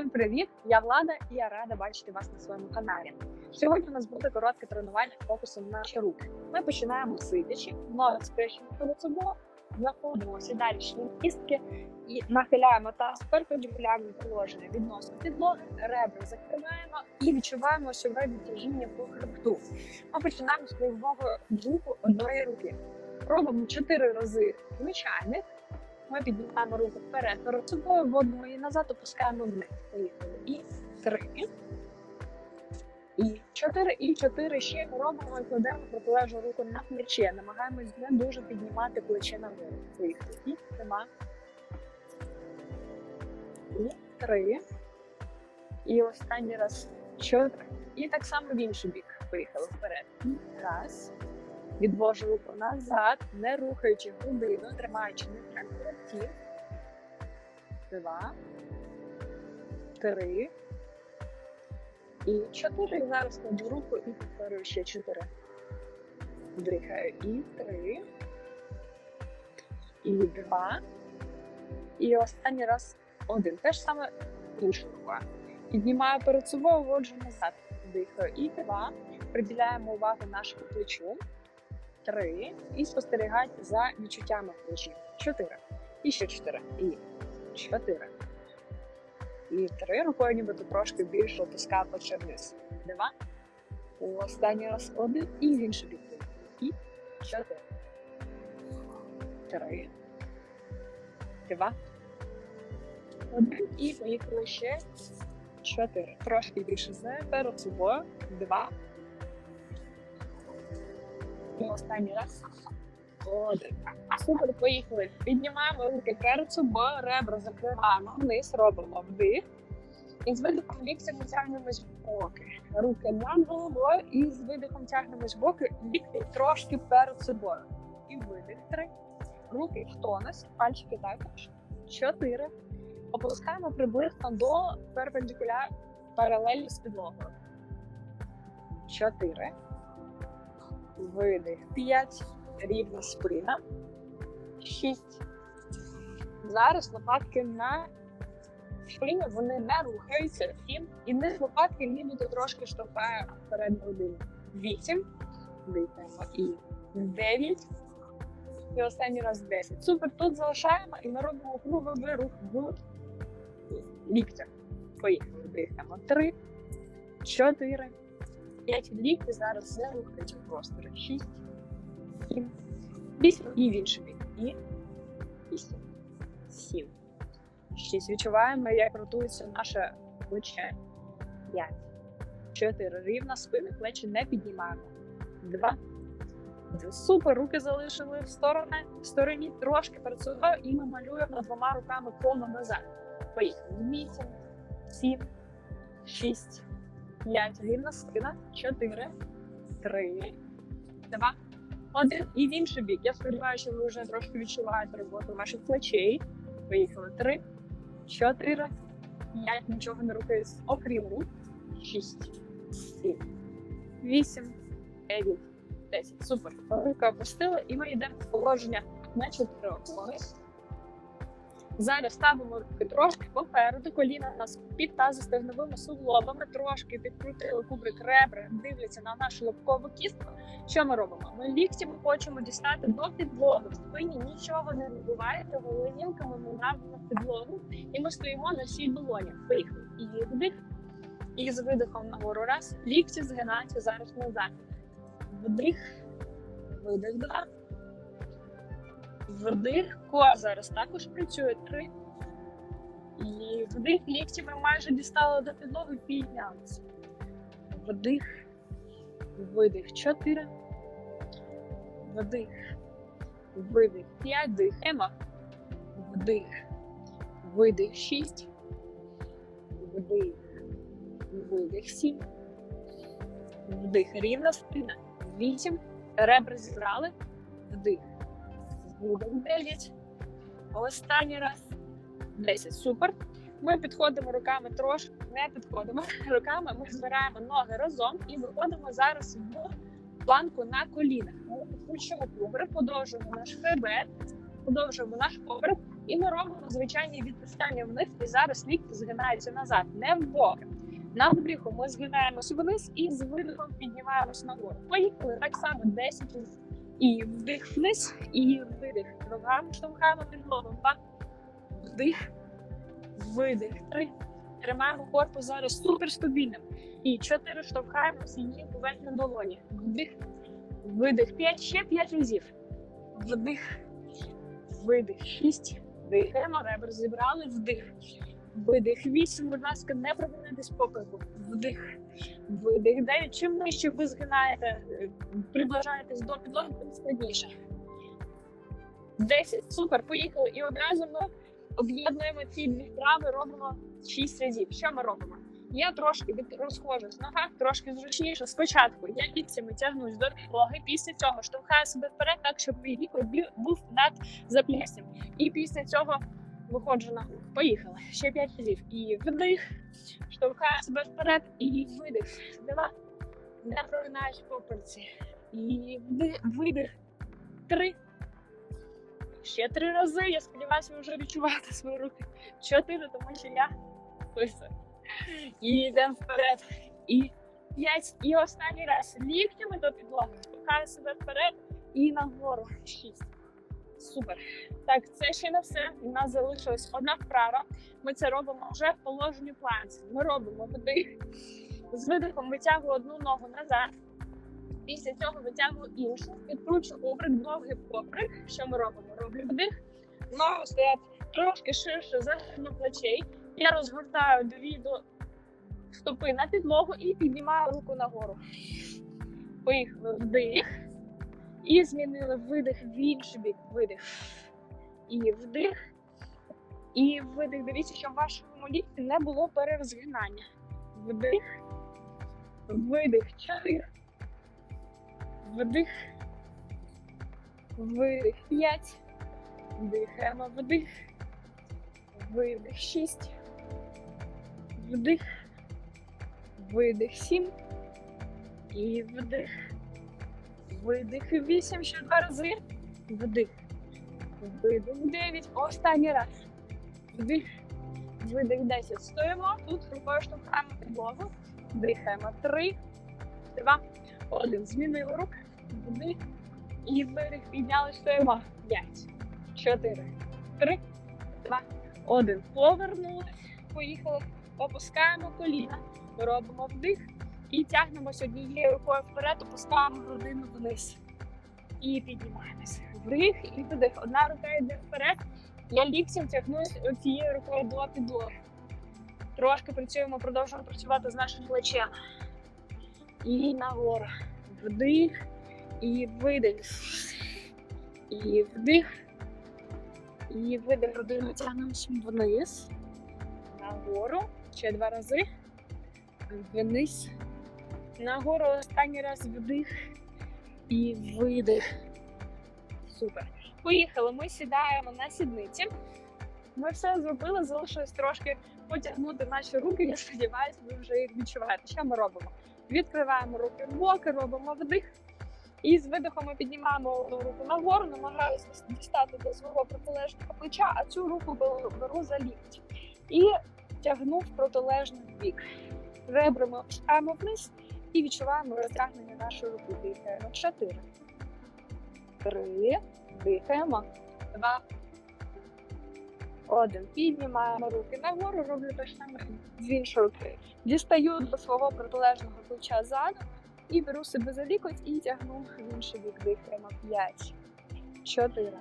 Всім привіт! Я Влада і я рада бачити вас на своєму каналі. Сьогодні у нас буде коротке тренування фокусом на наші руки. Ми починаємо сидячи, ноги скрещені перед собою, знаходимося далі шлем кістки і нахиляємо таз в перпендикулярне положення відносно підлоги, ребра закриваємо і відчуваємо себе відтяжіння по хребту. Ми починаємо з кругового руху одної руки. Робимо 4 рази звичайних. Ми піднімаємо руку вперед перед собою, вводимо її назад, опускаємо вниз. Поїхали. І три. І чотири, і чотири ще робимо і кладемо протилежну руку на плече. Намагаємось не дуже піднімати плече нагору. Поїхали. І нема. І три. І останній раз чотири. І так само в інший бік. Поїхали вперед. Раз. Відвожу руку назад, не рухаючи грудину, тримаючи нейтральну тіл. Два. Три. І чотири. І зараз кладу руку і повторюю ще чотири. Вдихаю. І три. І два. І останній раз один. Те ж саме інша рука. Піднімаю перед собою, вводжу назад. Вдихаю. І два. Приділяємо увагу нашому плечу. Три. І спостерігайте за відчуттями в. Чотири. І ще чотири. І чотири. І три. Рукою нібито трошки більше опускаю плече вниз. Два. Останній раз один. І в інший бік. І чотири. Три. Два. Один. І поїхали ще. Чотири. Трошки більше з перед собою. Два. І останній раз. Один. Супер, поїхали. Піднімаємо руки перед собою, ребра закриваємо вниз, робимо вдих. І з видихом ліктями тягнемось в боки. Руки над головою і з видихом тягнемось в боки, лікті трошки перед собою. І видих три. Руки в тонус, пальчики також. Чотири. Опускаємо приблизно до перпендикуляр паралелі з підлогою. Чотири. Видих. П'ять. Рівна спина. Шість. Зараз лопатки на спині вони не рухаються. Сім. І низ лопатки нібито трошки штовхає вперед грудину. Вісім. Дихаємо. І дев'ять. І останній раз десять. Супер. Тут залишаємо і ми робимо круговий рух в ліктях. Поїхали. Дихаємо. Три. Чотири. П'ять лікті зараз не рухаються в просторі. Шість, сім, вісім і в інший бік. І вісім, сім. Шість. Відчуваємо, як ротується наше плече. П'ять. Чотири. Рівна спина, плечі не піднімаємо. Два. Супер. Руки залишили в сторони, в стороні трошки перед і ми малюємо двома руками коло назад. Поїхали. Вісім, сім, шість. П'ять. Рівна спина. Чотири. Три. Два. Один. І в інший бік. Я сподіваюся, що ви вже трошки відчуваєте роботу ваших плечей. Поїхали. Три. Чотири. П'ять. Нічого не рухається. Окрім рук. Шість. Сім. Вісім. Дев'ять. Десять. Супер. Руки опустили. І ми йдемо в положення на чотирьох. Зараз ставимо руки трошки попереду, коліна у нас під тазостегновими суглобами, трошки підкрутили кубрик ребра, дивляться на нашу лобкову кістку. Що ми робимо? Ми ліктями хочемо дістати до підлоги. В спині нічого не відбувається, голинівками ми направимо в підлогу, і ми стоїмо на всій долоні. Поїхали. І вдих. І з видихом нагору раз. Лікті згинаються зараз назад. Вдих, видих, два. Вдих, кор зараз також працює три. І вдих лікті ми майже дістали до підлоги, піднялися. Вдих, видих чотири. Вдих, видих п'ять, дихаємо. Вдих, видих шість. Вдих, видих сім. Вдих рівна спина. Вісім. Ребра зібрали. Вдих. Видих 9. Останній раз. 10. Супер. Ми підходимо руками трошки, не підходимо руками. Ми збираємо ноги разом і виходимо зараз в планку на колінах. Ми підключимо кубрик, подовжуємо наш хребет, подовжуємо наш кубрик І ми робимо звичайні відпускання вниз, і зараз лікті згинаються назад, не в боки. На вдиху ми згинаємося вниз і з видихом піднімаємось нагору. Поїхали так само 10 разів. І вдих вниз, і видих. Ногами штовхаємо підлогу. Два. Вдих, видих. Три. Тримаємо корпус зараз супер стабільним. І чотири штовхаємо сім'ї поверх на долоні. Вдих, видих. П'ять, ще п'ять разів. Вдих, видих. Шість. Дихаємо, ребер зібрали, вдих. Видих. Вісім, будь ласка, не припинитись попиту. Вдих. Видих. Дев'ять. Чим нижче ви згинаєте, е, приближаєтесь до підлоги, тим складніше. Десять. Супер, поїхали. І одразу ми об'єднуємо ці дві вправи, робимо шість разів. Що ми робимо? Я трошки розходжусь ногах, трошки зручніше. Спочатку я ліктями тягнусь до підлоги, після цього штовхаю себе вперед, так щоб мій лікоть був над зап'ястям. І після цього виходжу на. Поїхали. Ще п'ять разів. І вдих, штовхаю себе вперед, і видих. Два. Не прогинаєш попельці. І вдих, видих. Три. Ще три рази. Я сподіваюся, ви вже відчуваєте свої руки. Чотири, тому що я писаю. І йдемо вперед. І п'ять. І останній раз. Ліктями до підлоги. Штовхаю себе вперед і нагору. Шість. Супер. Так, це ще не все. У нас залишилась одна вправа. Ми це робимо вже в положенні планці. Ми робимо вдих. З видихом витягую одну ногу назад. Після цього витягую іншу, підкручу обрик, довгий поприк. Що ми робимо? Роблю вдих. Ноги стоять трошки ширше за плечей. Я розгортаю дві до стопи на підлогу і піднімаю руку нагору. Поїхали вдих. І змінили видих в інший бік. Видих. І вдих. І видих. Дивіться, щоб в вашому лікті не було перерозгинання. Вдих. Видих. Чотири. Вдих. Видих. П'ять. Дихаємо. Вдих. Видих. Шість. Вдих. Видих. Сім. І вдих. Видих. Вісім. Ще два рази. Вдих. Видих. Дев'ять. Останній раз. Вдих. Видих. Десять. Стоїмо. Тут рукою штовхаємо підлогу. Дихаємо. Три. Два. Один. Змінили руки. Вдих. І видих. Підняли. Стоїмо. П'ять. Чотири. Три. Два. Один. Повернули. Поїхали. Опускаємо коліна. Робимо вдих. І тягнемось однією рукою вперед, опускаємо грудину вниз. І піднімаємося. Вдих і видих. Одна рука йде вперед. Я ліктем тягнусь цією рукою до підлоги. Трошки працюємо, продовжуємо працювати з нашим плечем. І нагору. Вдих і видих. І вдих. І видих. Грудину тягнемося вниз. Нагору. Ще два рази. Вниз. Нагору останній раз вдих і видих. Супер. Поїхали. Ми сідаємо на сідниці. Ми все зробили, залишилось трошки потягнути наші руки. Я сподіваюся, ви вже їх відчуваєте. Що ми робимо? Відкриваємо руки в боки, робимо вдих. І з видихом ми піднімаємо одну руку нагору, намагаємося дістати до свого протилежного плеча, а цю руку беру за лікті. І тягну в протилежний бік. Ребрами опускаємо вниз і відчуваємо розтягнення нашої руки. Дихаємо. Чотири. Три. Дихаємо. Два. Один. Піднімаємо руки нагору, роблю те саме з іншої руки. Дістаю до свого протилежного плеча ззаду і беру себе за лікоть і тягну в інший бік. Дихаємо. П'ять. Чотири.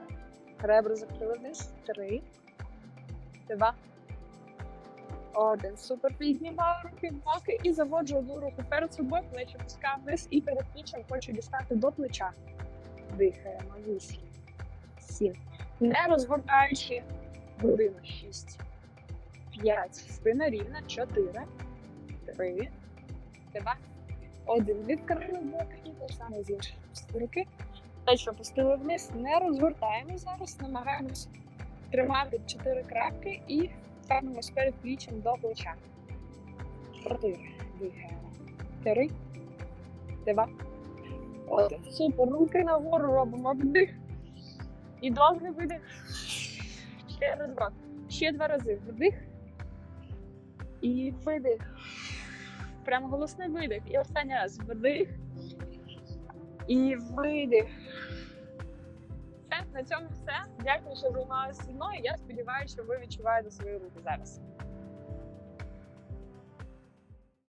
Ребра закрили вниз. Три. Два. Один. Супер. Піднімаю руки в боки і заводжу одну руку перед собою, плечі пускаю вниз і перед плечем хочу дістати до плеча. Дихаємо. Вісім. Сім. Не розгортаючи грудину. Шість. П'ять. Спина рівна. Чотири. Три. Два. Один. Відкрили боки і те саме з іншої руки. Плечі опустили вниз. Не розгортаємо зараз. Намагаємося тримати чотири крапки і ставимось перед плічем до плеча. Чотири. Дихаємо. Три. Два. Один. Супер. Руки нагору робимо вдих. І довгий видих. Ще розворот. Ще два рази. Вдих. І видих. Прямо голосний видих. І останній раз. Вдих. І видих. На цьому все. Дякую, що займалися зі мною. Я сподіваюся, що ви відчуваєте свої руки зараз.